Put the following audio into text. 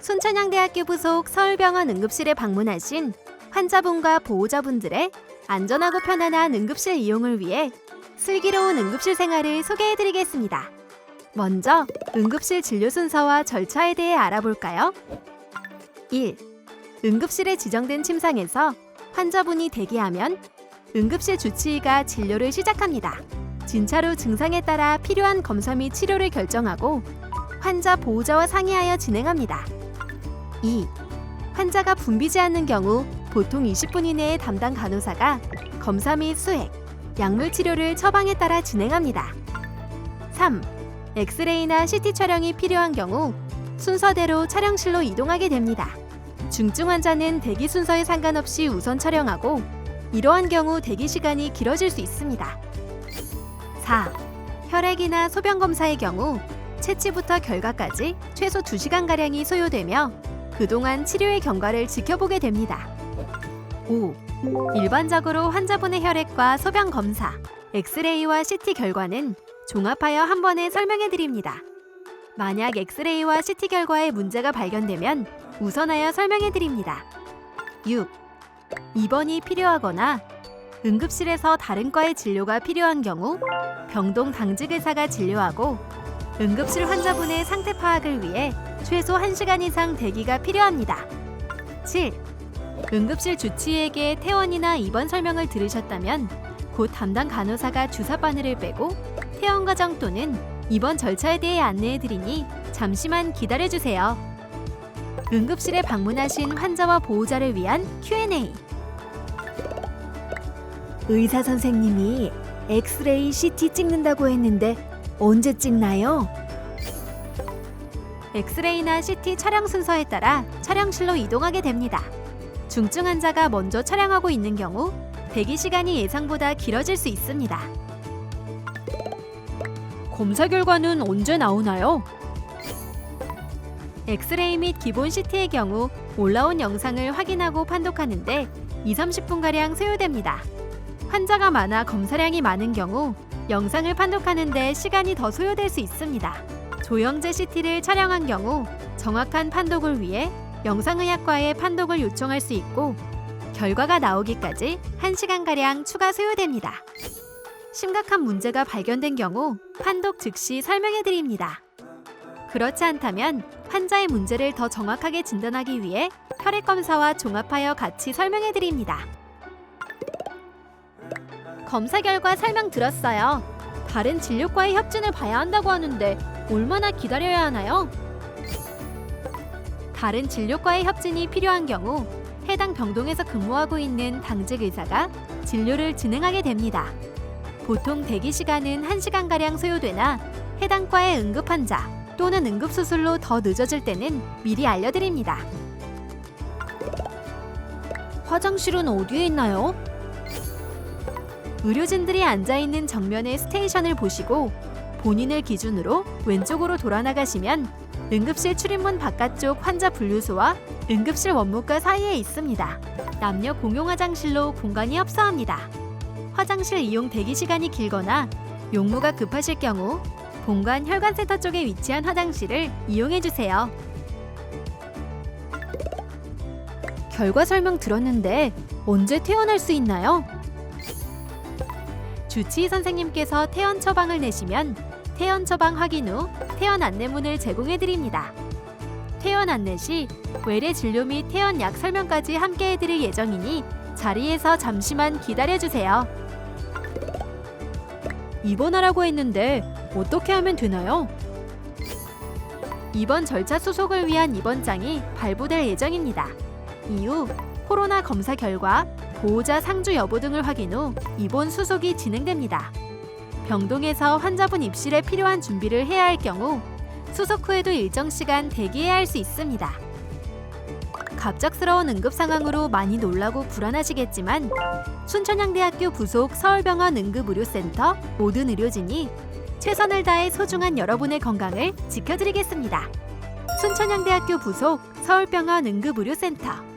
순천향대학교 부속 서울병원 응급실에 방문하신 환자분과 보호자분들의 안전하고 편안한 응급실 이용을 위해 슬기로운 응급실 생활을 소개해드리겠습니다. 먼저 응급실 진료 순서와 절차에 대해 알아볼까요? 1. 응급실에 지정된 침상에서 환자분이 대기하면 응급실 주치의가 진료를 시작합니다. 진찰 후 증상에 따라 필요한 검사 및 치료를 결정하고 환자 보호자와 상의하여 진행합니다. 2. 환자가 붐비지 않는 경우 보통 20분 이내에 담당 간호사가 검사 및 수액, 약물 치료를 처방에 따라 진행합니다. 3. 엑스레이나 CT 촬영이 필요한 경우 순서대로 촬영실로 이동하게 됩니다. 중증 환자는 대기 순서에 상관없이 우선 촬영하고 이러한 경우 대기 시간이 길어질 수 있습니다. 4. 혈액이나 소변 검사의 경우 채취부터 결과까지 최소 2시간가량이 소요되며 그동안 치료의 경과를 지켜보게 됩니다. 5. 일반적으로 환자분의 혈액과 소변 검사, 엑스레이와 CT 결과는 종합하여 한 번에 설명해 드립니다. 만약 엑스레이와 CT 결과에 문제가 발견되면 우선하여 설명해 드립니다. 6. 입원이 필요하거나 응급실에서 다른 과의 진료가 필요한 경우 병동 당직 의사가 진료하고 응급실 환자분의 상태 파악을 위해 최소 1시간 이상 대기가 필요합니다. 7. 응급실 주치의에게 퇴원이나 입원 설명을 들으셨다면 곧 담당 간호사가 주사 바늘을 빼고 퇴원 과정 또는 입원 절차에 대해 안내해 드리니 잠시만 기다려 주세요. 응급실에 방문하신 환자와 보호자를 위한 Q&A. 의사 선생님이 엑스레이 CT 찍는다고 했는데 언제 찍나요? 엑스레이나 CT 촬영 순서에 따라 촬영실로 이동하게 됩니다. 중증 환자가 먼저 촬영하고 있는 경우 대기 시간이 예상보다 길어질 수 있습니다. 검사 결과는 언제 나오나요? 엑스레이 및 기본 CT의 경우 올라온 영상을 확인하고 판독하는데 2, 30분가량 소요됩니다. 환자가 많아 검사량이 많은 경우 영상을 판독하는데 시간이 더 소요될 수 있습니다. 조영제 CT를 촬영한 경우 정확한 판독을 위해 영상의학과에 판독을 요청할 수 있고 결과가 나오기까지 1시간가량 추가 소요됩니다. 심각한 문제가 발견된 경우 판독 즉시 설명해 드립니다. 그렇지 않다면 환자의 문제를 더 정확하게 진단하기 위해 혈액 검사와 종합하여 같이 설명해 드립니다. 검사 결과 설명 들었어요. 다른 진료과의 협진을 봐야 한다고 하는데 얼마나 기다려야 하나요? 다른 진료과의 협진이 필요한 경우 해당 병동에서 근무하고 있는 당직 의사가 진료를 진행하게 됩니다. 보통 대기 시간은 1시간가량 소요되나 해당 과의 응급 환자 또는 응급 수술로 더 늦어질 때는 미리 알려드립니다. 화장실은 어디에 있나요? 의료진들이 앉아 있는 정면의 스테이션을 보시고 본인을 기준으로 왼쪽으로 돌아 나가시면 응급실 출입문 바깥쪽 환자 분류소와 응급실 원무과 사이에 있습니다. 남녀 공용 화장실로 공간이 협소합니다. 화장실 이용 대기 시간이 길거나 용무가 급하실 경우 본관 혈관센터 쪽에 위치한 화장실을 이용해 주세요. 결과 설명 들었는데 언제 퇴원할 수 있나요? 주치의 선생님께서 퇴원 처방을 내시면 퇴원 처방 확인 후 퇴원 안내문을 제공해 드립니다. 퇴원 안내 시 외래 진료 및 퇴원 약 설명까지 함께 해드릴 예정이니 자리에서 잠시만 기다려 주세요. 입원하라고 했는데 어떻게 하면 되나요? 입원 절차 수속을 위한 입원장이 발부될 예정입니다. 이후 코로나 검사 결과, 보호자 상주 여부 등을 확인 후 입원 수속이 진행됩니다. 병동에서 환자분 입실에 필요한 준비를 해야 할 경우 수속 후에도 일정 시간 대기해야 할 수 있습니다. 갑작스러운 응급 상황으로 많이 놀라고 불안하시겠지만 순천향대학교 부속 서울병원 응급의료센터 모든 의료진이 최선을 다해 소중한 여러분의 건강을 지켜드리겠습니다. 순천향대학교 부속 서울병원 응급의료센터